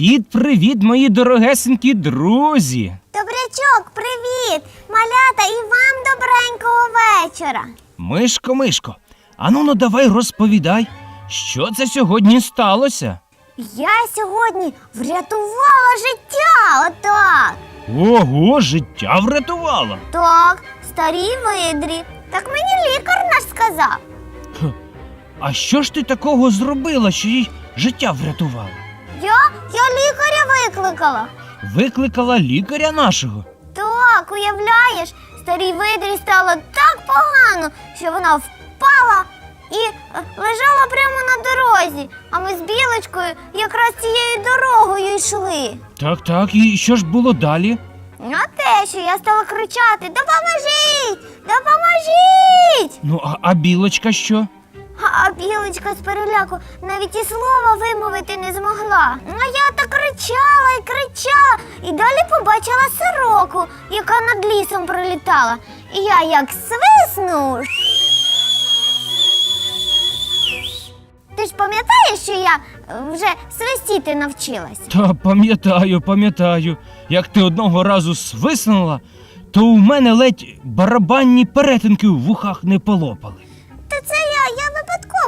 Привіт, привіт, мої дорогесенькі друзі! Добрячок, привіт! Малята і вам добренького вечора. Мишко, мишко, ану ну давай розповідай, що це сьогодні сталося? Я сьогодні врятувала життя, отак. Ого, життя врятувала. Так, старій видрі. Так мені лікар наш сказав. А що ж ти такого зробила, що їй життя врятувала? Я, лікаря викликала. Викликала лікаря нашого. Так, уявляєш, старій видрі стало так погано, що вона впала і е, лежала прямо на дорозі. А ми з білочкою якраз цією дорогою йшли. Так, так, і що ж було далі? А те, що я стала кричати Допоможіть! Допоможіть! Ну, а, а білочка що? Білочка з переляку навіть і слова вимовити не змогла. А я так кричала і кричала, і далі побачила сороку, яка над лісом пролітала. І я як свисну. Ти ж пам'ятаєш, що я е, вже свистіти навчилася? Та пам'ятаю, пам'ятаю, як ти одного разу свиснула, то у мене ледь барабанні перетинки в вухах не полопали.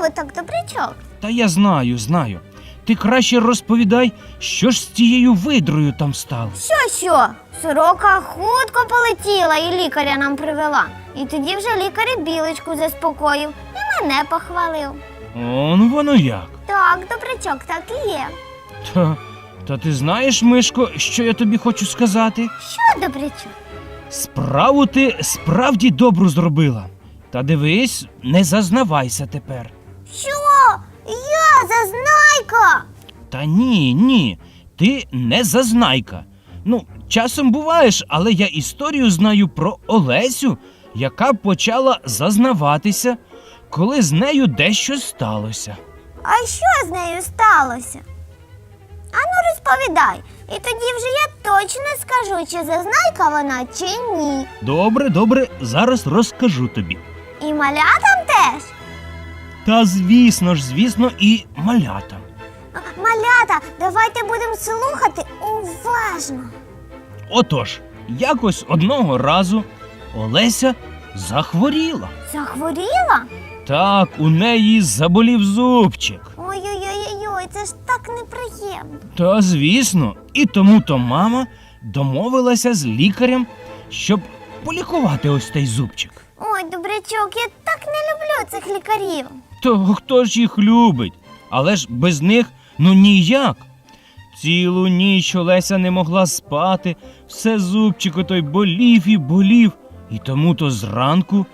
Я так добрячок. Та я знаю, знаю. Ти краще розповідай, що ж з тією видрою там сталося. Що що? Сорока хутко полетіла і лікаря нам привела. І тоді вже лікар і білочку заспокоїв і мене похвалив. Он воно як. Так, добрячок, так і є. Та, та ти знаєш, Мишко, що я тобі хочу сказати? Що добрячок? Справу ти справді добру зробила. Та дивись, не зазнавайся тепер. Зазнайка? Та ні, ні, ти не зазнайка. Ну, часом буваєш, але я історію знаю про Олесю, яка почала зазнаватися, коли з нею дещо сталося. А що з нею сталося? Ану розповідай, і тоді вже я точно скажу, чи зазнайка вона, чи ні. Добре, добре, зараз розкажу тобі. І малятам теж. Та звісно ж, звісно, і малята. Малята, давайте будемо слухати уважно. Отож, якось одного разу Олеся захворіла. Захворіла? Так, у неї заболів зубчик. Ой-ой-ой, це ж так неприємно. Та звісно, і тому то мама домовилася з лікарем, щоб полікувати ось цей зубчик. Ой, добрячок, я так не люблю цих лікарів. То хто ж їх любить? Але ж без них ну ніяк. Цілу ніч Олеся не могла спати, все зубчик отой болів і болів. І тому то зранку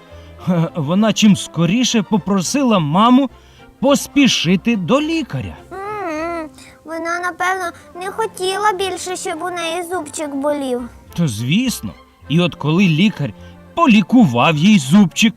вона чим скоріше попросила маму поспішити до лікаря. М-м, Вона, напевно, не хотіла більше, щоб у неї зубчик болів. То звісно, і от коли лікар полікував їй зубчик,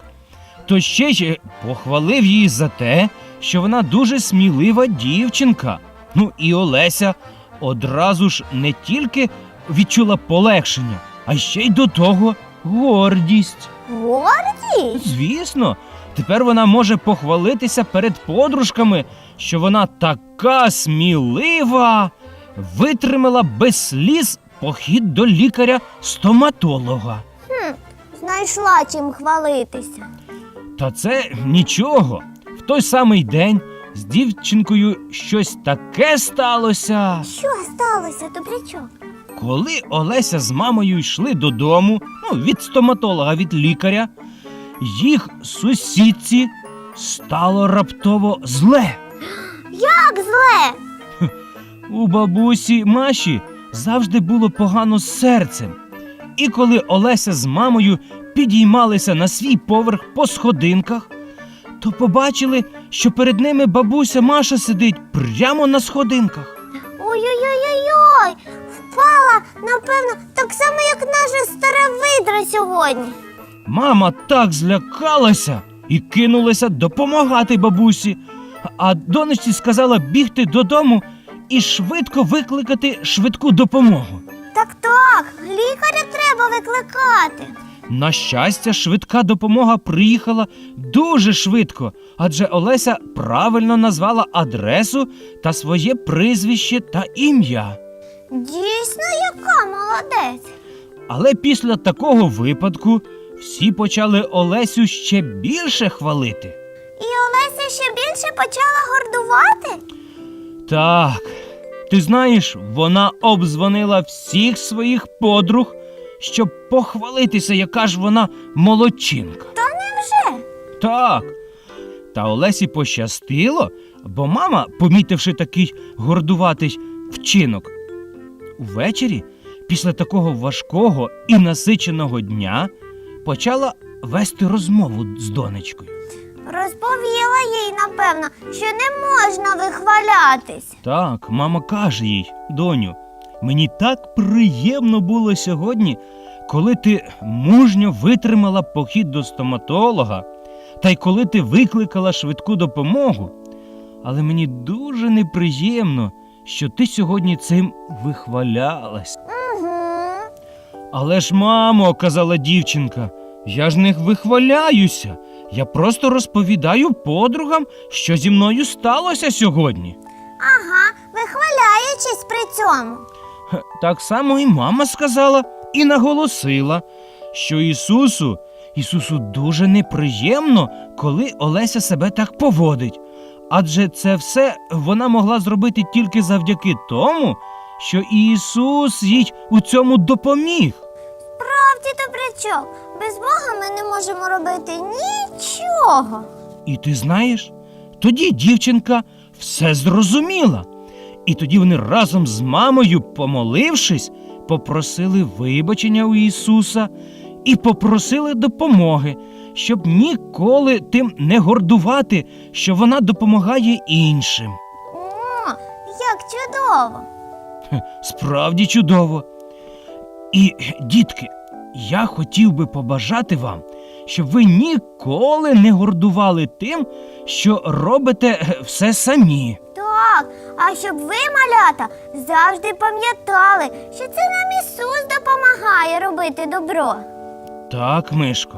то ще й похвалив її за те, що вона дуже смілива дівчинка. Ну і Олеся одразу ж не тільки відчула полегшення, а ще й до того гордість. Гордість? Звісно, тепер вона може похвалитися перед подружками, що вона така смілива, витримала без сліз похід до лікаря-стоматолога. Хм, знайшла чим хвалитися. Та це нічого. В той самий день з дівчинкою щось таке сталося. Що сталося, добрячок? Коли Олеся з мамою йшли додому, ну, від стоматолога, від лікаря, їх сусідці стало раптово зле. Як зле? У бабусі Маші завжди було погано з серцем. І коли Олеся з мамою підіймалися на свій поверх по сходинках, то побачили, що перед ними бабуся Маша сидить прямо на сходинках. Ой-ой-ой-ой! Впала, напевно, так само, як наша стара видра сьогодні. Мама так злякалася і кинулася допомагати бабусі, а донечці сказала бігти додому і швидко викликати швидку допомогу. Так так, лікаря треба викликати. На щастя, швидка допомога приїхала дуже швидко, адже Олеся правильно назвала адресу та своє прізвище та ім'я. Дійсно, яка молодець. Але після такого випадку всі почали Олесю ще більше хвалити. І Олеся ще більше почала гордувати? Так, ти знаєш, вона обдзвонила всіх своїх подруг, щоб похвалитися, яка ж вона молодчинка. Та невже? Так. Та Олесі пощастило, бо мама, помітивши такий гордуватий вчинок, увечері, після такого важкого і насиченого дня, почала вести розмову з донечкою. Розповіла їй, напевно, що не можна вихвалятись. Так, мама каже їй, доню, мені так приємно було сьогодні, коли ти мужньо витримала похід до стоматолога, та й коли ти викликала швидку допомогу. Але мені дуже неприємно, що ти сьогодні цим вихвалялась. Угу. Але ж, мамо, казала дівчинка, я ж не вихваляюся. Я просто розповідаю подругам, що зі мною сталося сьогодні. Ага, вихваляючись при цьому. Так само і мама сказала і наголосила, що Ісусу, Ісусу дуже неприємно, коли Олеся себе так поводить. Адже це все вона могла зробити тільки завдяки тому, що Ісус їй у цьому допоміг. Правді добрячок, без Бога ми не можемо робити нічого. І ти знаєш, тоді дівчинка все зрозуміла. І тоді вони разом з мамою, помолившись, попросили вибачення у Ісуса і попросили допомоги, щоб ніколи тим не гордувати, що вона допомагає іншим. О, як чудово. Справді чудово. І, дітки, я хотів би побажати вам, щоб ви ніколи не гордували тим, що робите е, все самі. Так, а щоб ви, малята, завжди пам'ятали, що це нам Ісус допомагає робити добро. Так, Мишко.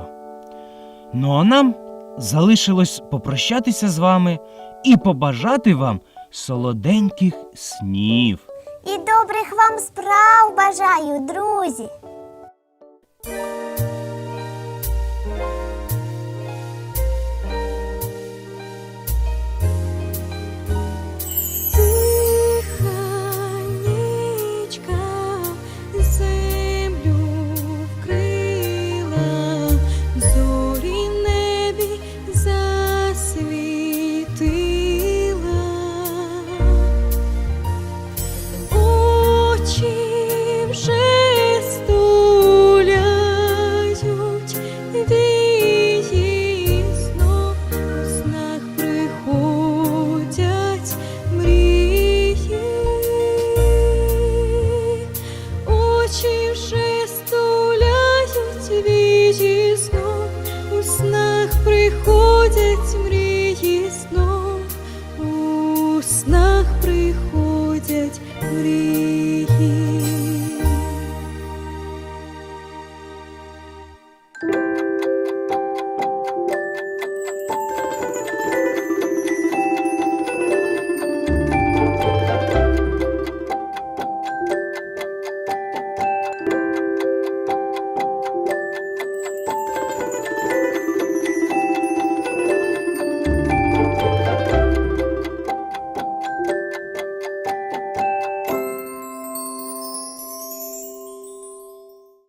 Ну а нам залишилось попрощатися з вами і побажати вам солоденьких снів. І добрих вам справ бажаю, друзі.